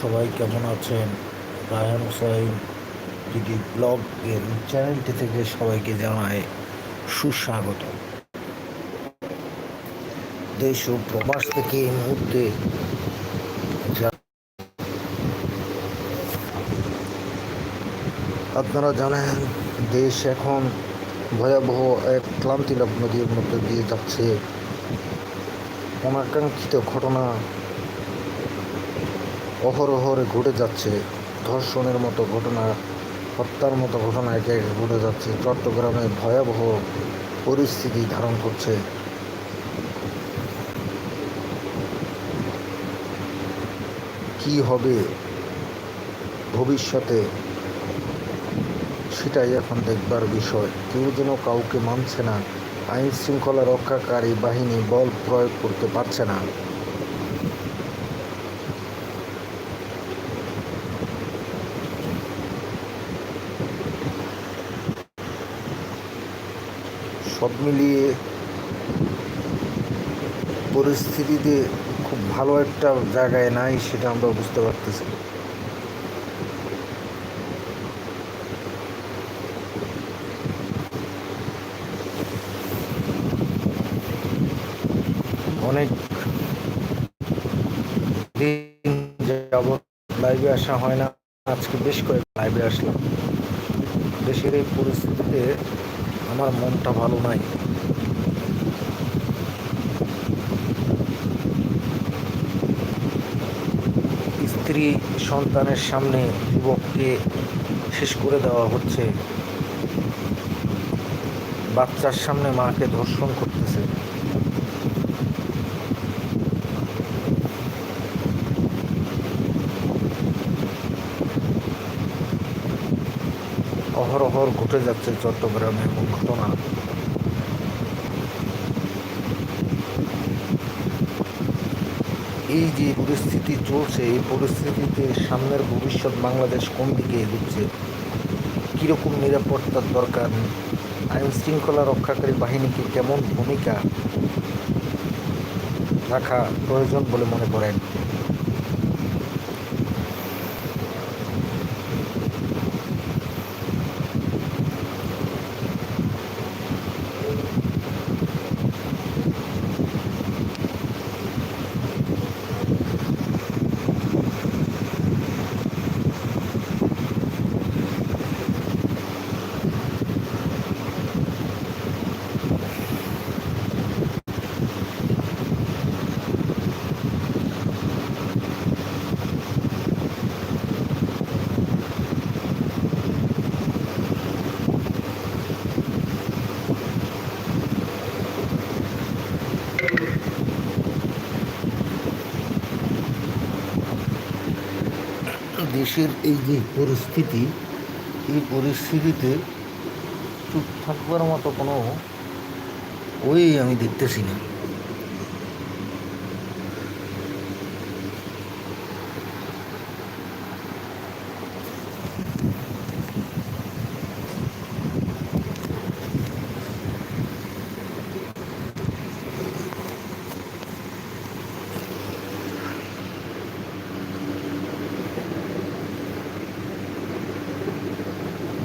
সবাই কেমন আছেন? রায়হান হোসাইন দিদি ব্লগ এর চ্যানেলটি থেকে সবাইকে জানায় সুস্বাগত। দেশ ও প্রবাস থেকে এই মুহূর্তে আপনারা জানেন, দেশ এখন ভয়াবহ এক ক্লান্তি লগ্ন দিয়ে মধ্যে দিয়ে যাচ্ছে। অনাকাঙ্ক্ষিত ঘটনা অহরহরে ঘটে যাচ্ছে। ধর্ষণের মতো ঘটনা, হত্যার মতো ঘটনা একে একে ঘটে যাচ্ছে। চট্টগ্রামে ভয়াবহ পরিস্থিতি ধারণ করছে। কি হবে ভবিষ্যতে, সেটাই এখন দেখবার বিষয়। কেউ যেন কাউকে মানছে না। আইন শৃঙ্খলা রক্ষাকারী বাহিনী বল প্রয়োগ করতে পারছে না। সব মিলিয়ে পরিস্থিতিতে খুব ভালো একটা জায়গায় নাই সেটা আমরা বুঝতে পারতেছি। অনেক দিন যাবৎ লাইভে আসা হয় না, আজকে বেশ কয়েক লাইভে আসলাম। দেশের এই পরিস্থিতিতে আমার মনটা ভালো নাই। স্ত্রী সন্তানের সামনে যুবককে শেষ করে দেওয়া হচ্ছে। বাচ্চার সামনে মাকে ধর্ষণ করতেছে। অহরহর ঘটে যাচ্ছে চট্টগ্রামে ঘটনা। এই যে পরিস্থিতি চলছে, এই পরিস্থিতিতে সামনের ভবিষ্যৎ বাংলাদেশ কোন দিকে এগুচ্ছে? কীরকম নিরাপত্তার দরকার? আইন শৃঙ্খলা রক্ষাকারী বাহিনীকে কেমন ভূমিকা রাখা প্রয়োজন বলে মনে করেন? দেশের এই যে পরিস্থিতি এই পরিস্থিতিতে চুপ থাকবার মতো কোনো ওই আমি দেখতেছি না।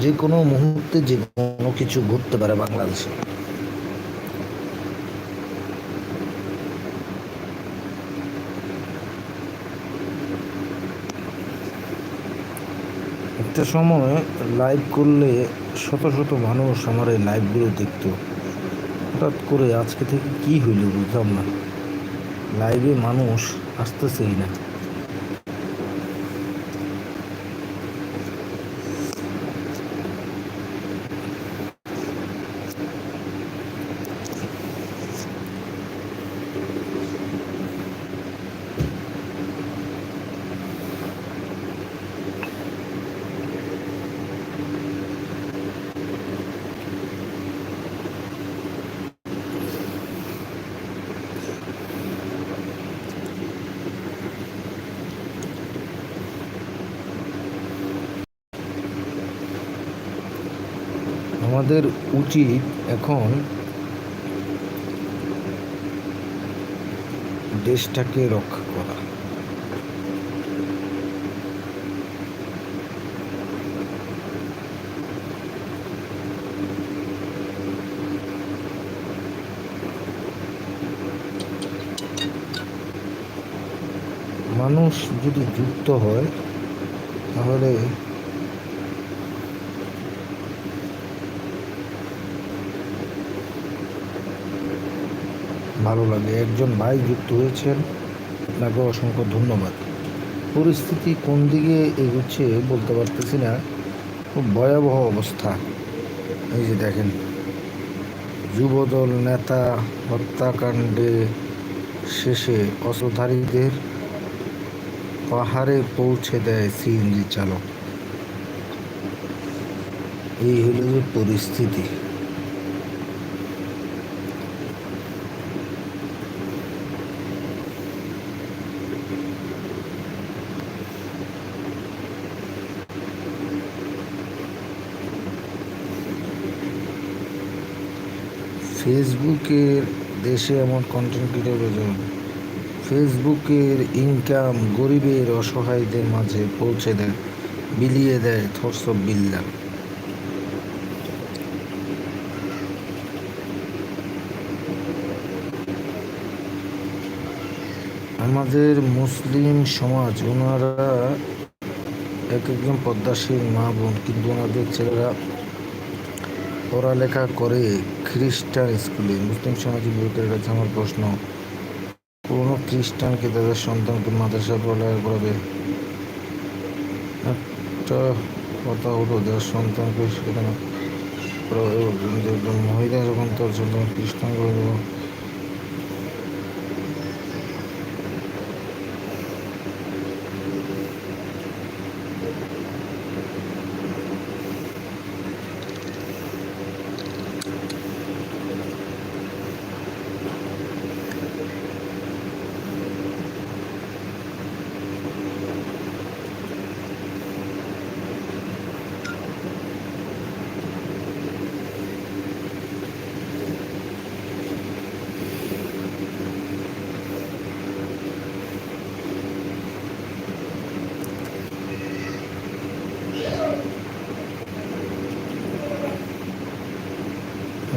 যে কোনো মুহূর্তে যে কোনো কিছু ঘটতে পারে বাংলাদেশে। একটা সময় লাইভ করলে শত শত মানুষ আমার এই লাইভগুলো দেখতো। হঠাৎ করে আজকে থেকে কি হইল বুঝলাম না। লাইভে মানুষ আসতেছেই না। আমাদের উচিত এখন দেশটাকে রক্ষা করা। মানুষ যদি যুক্ত হয় তাহলে লাগে। একজন ভাই যুক্ত হয়েছেন। আপনাকে অসংখ্য ধন্যবাদ। পরিস্থিতি কোন দিকে এগুচ্ছে বলতে পারতেছি না। খুব ভয়াবহ অবস্থা। এই যে দেখেন। যুবদল, নেতা, হত্যাকাণ্ডে শেষে অস্ত্রধারীদের পাহাড়ে পৌঁছে দেয় সিএনজি চালক। এই হলো যে পরিস্থিতি। ফেসবুকের দেশে এমন কন্টেন্ট ক্রিয়েটর ফেসবুকের ইনকাম গরিবের অসহায়দের মাঝে পৌঁছে দেয়, বিলিয়ে দেয় থরস বিল্লা। আমাদের মুসলিম সমাজ, ওনারা এক একজন পদ্মাশীল মা বোন, কিন্তু ওনাদের ছেলেরা পড়ালেখা করে খ্রিস্টান স্কুলে, মুসলিম সমাজের বিবেকের কাছে আমার প্রশ্ন, কোনো খ্রিস্টানকে তাদের সন্তানকে মাদ্রাসা পড়ালেখা করাবে? একটা কথা হলো, যার সন্তানকে সেখানে মহিলা যখন তার সন্তান খ্রিস্টান করে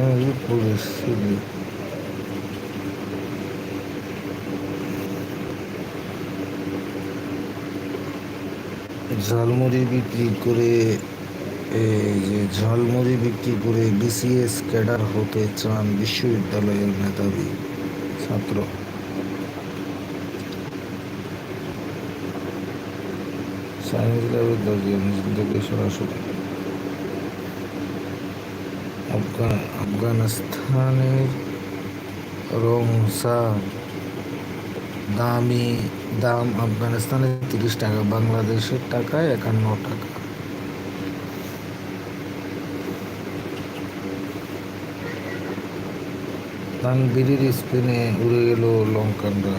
এই পরিস্থিতি ঝালমুড়ি বিক্রি করে যে ঝালমুড়ি বিক্রি করে বিসিএস ক্যাডার হতে চান বিশ্ববিদ্যালয়ের মেধাবী ছাত্র। সায়েন্স ল্যাবের থেকে সরাসরি। আফগান, আফগানিস্তানের রংসা, দামি দাম আফগানিস্তানের তিরিশ টাকা, বাংলাদেশের টাকায় একান্ন টাকা। তানবিরির স্পেনে উড়ে গেল লঙ্কানরা।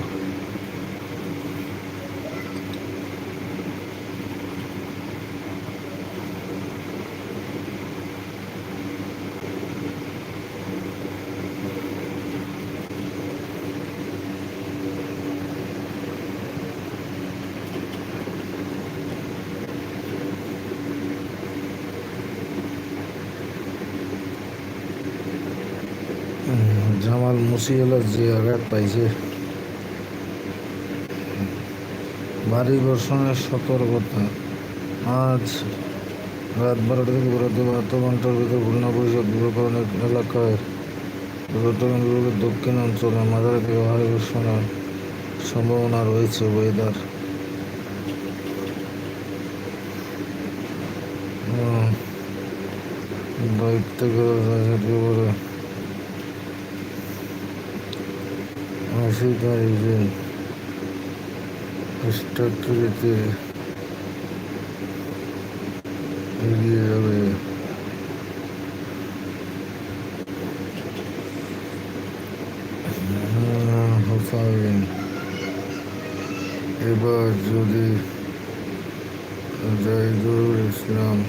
জামাল যে আঘাত পাইছে। ভারী বর্ষণের সতর্কতা। আজ রাত বারোটা থেকে বেরোতে বাহাত্তর ঘণ্টার ভিতর বন্যা পরিষদ বিবেকরণের এলাকায় দক্ষিণ অঞ্চলে মাঝারি থেকে ভারী বর্ষণের সম্ভাবনা রয়েছে ওয়েদার বাইক থেকে हँसी का इंजन स्टक રીતે એવી હવે હસાવીને એ બાદ સુધી જય ગુરુ ઇસ્લામ